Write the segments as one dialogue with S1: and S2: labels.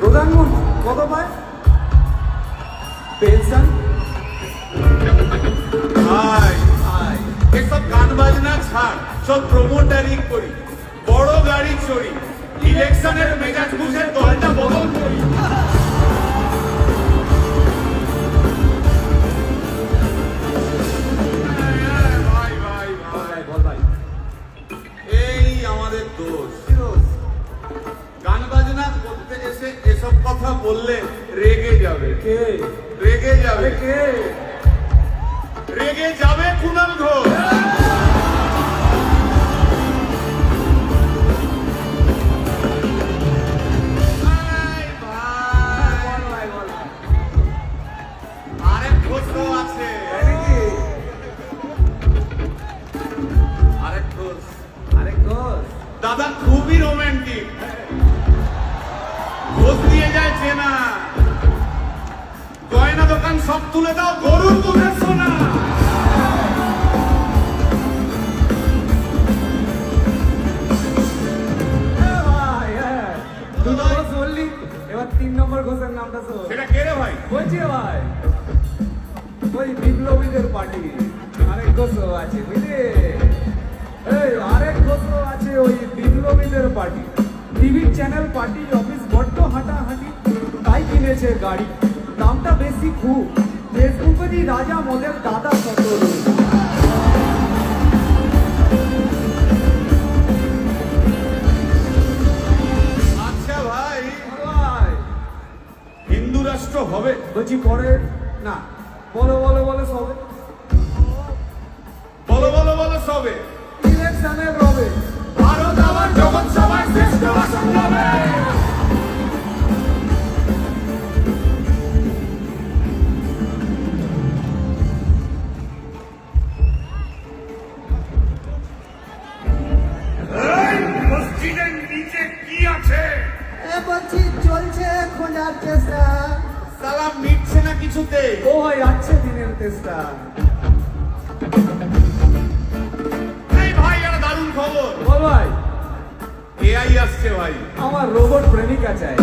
S1: প্রধানমন্ত্রী, কত পায়? পেনশন?
S2: এসব গান বাজনা ছাড়, সব প্রমোটারি করি। বড় গাড়ি চড়ি ইলেকশনের মেজাজ বুঝে দলটা বদল করি। বললে রেগে যাবে।
S1: কে?
S2: রেগে যাবে।
S1: কে?
S2: রেগে যাবে কুণাল ঘোষ। ভাই, ভাই, সব তুলে দাও গরুর দুধের সোনা।
S1: ভাই দুটো ঘোষ বললি এবার তিন নম্বর ঘোষের নামটা শোন
S2: সেটা কে রে ভাই?
S1: বলছি ভাই ওই বিপ্লবীদের পার্টি। আরেক ঘোষও আছে বুঝলি? এই আরেক ঘোষও আছে ওই বিপ্লবীদের পার্টি। টিভির চ্যানেল পার্টি অফিস বড্ড হাঁটাহাঁটি তাই কিনেছে গাড়ি। দামটা বেশি খুব। ফেসবুকেরই রাজা মোদের দাদা সতর।
S2: আচ্ছা ভাই
S1: ভাই।
S2: হিন্দু রাষ্ট্র হবে।
S1: বলছি পরে না বলো বলো বলো সবে।
S2: বলো বলো বলো সবে।
S3: খোঁজার
S2: সালাম মিটছে না কিছুতে?
S1: ও ভাই আছে দিনের তেষ্টা
S2: এই ভাই একটা দারুণ খবর।
S1: বল ভাই।
S2: এআই আসছে ভাই।
S1: আমার রোবট প্রেমিকা চাই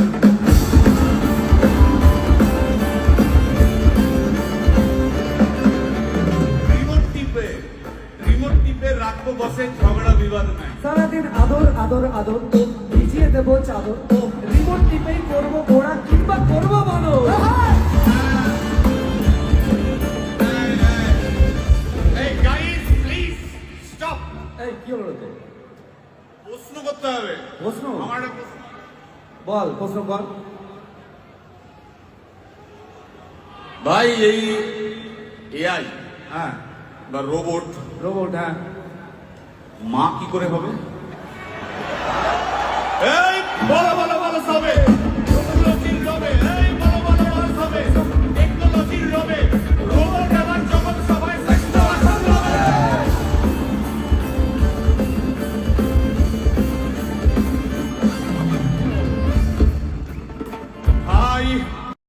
S2: রাখব বসে ঝগড়া বিবাদ নাই।
S1: সারাদিন আদর আদর আদর ভিজিয়ে দেবো চাদর। রিমোট টিপেই করব ঘোড়া কি হলো তো
S2: প্রশ্ন করতে হবে।
S1: প্রশ্ন?
S2: আমার একটা প্রশ্ন।
S1: বল প্রশ্ন কর।
S2: ভাই এই এআই
S1: হ্যাঁ।
S2: বা রোবট
S1: রোবট হ্যাঁ।
S2: মা কি করে হবে?